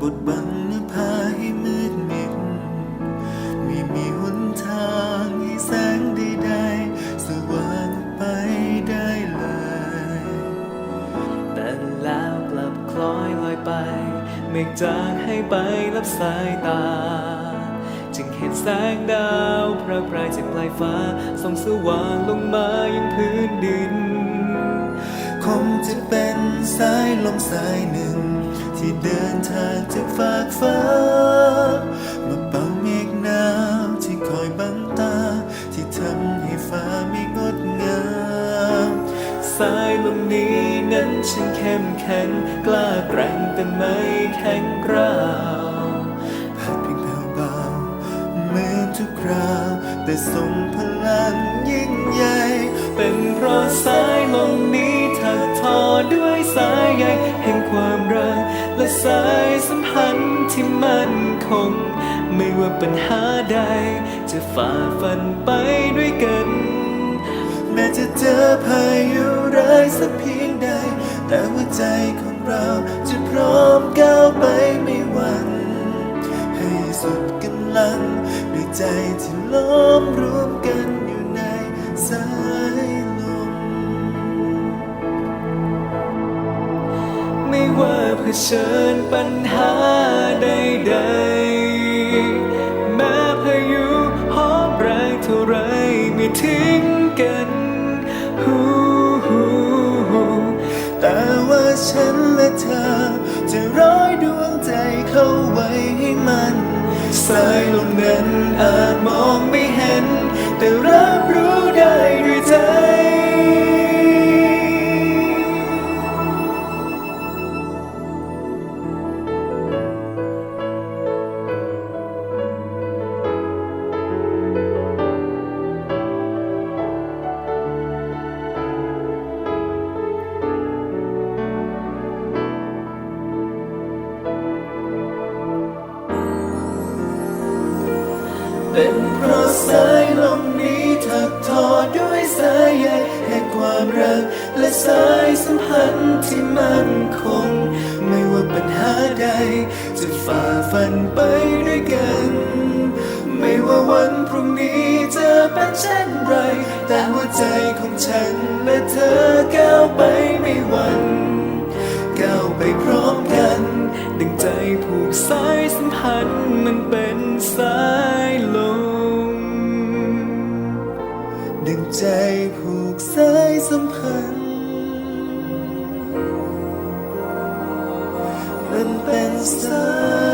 บดบังนภาให้มืดมิด ไม่มีหนทางให้แสงใดๆสว่างไปได้เลย แต่แล้วกลับคล้อยลอยไป เมฆจางให้ไปรับสายตา จึงเห็นแสงดาวพระปรายจากปลายฟ้าส่องสว่างลงมายังพื้นดิน จะเป็นสายลมสายหนึ่ง ที่เดินทางจากฟากฟ้า มาเป่าเมฆหนาวที่คอยบังตา ที่ทำให้ฟ้าไม่งดงามสายลมนี้นั้นฉันเข้มแข็งกล้าแกร่งแต่ไม่แข็งกร้าวพัดเพียงแผ่วเบาเหมือนทุกคราวแต่ทรงันที่มั่นคง ไม่ว่าปัญหาใด จะฝ่าฟันไปด้วยกัน แม้จะเจอพายุร้ายสักเพียงใด แต่หัวใจของเราจะพร้อมก้าวไปไม่หวั่นให้สุดกำลังด้วยใจที่ล้อมรวม ว่าเผชิญปัญหาใดๆแม้พายุหอบแรงเท่าไรไม่ทิ้งกันฮู้ฮู้ฮู้แต่ว่าฉันและเธอ จะร้อยดวงใจเข้าไว้ให้มันสายลมนั้นอาจมองไม่เห็น แต่รับรู้ได้ด้วย เป็นเพราะสายลมนี้ถักทอด้วยสายใยแห่งความรัก และสายสัมพันธ์ที่มั่นคง ไม่ว่าปัญหาใด จะฝ่าฟันไปด้วยกัน ไม่ว่าวันพรุ่งนี้จะเป็นเช่นไร แต่หัวใจของฉันและเธอก้าวไปไม่หวั่นก้าวไปพร้อมกันดึงใจผูกสายสัมพันธ์มันเป็นสาย ใจผูกสายสัมพันธ์ มันเป็นสาย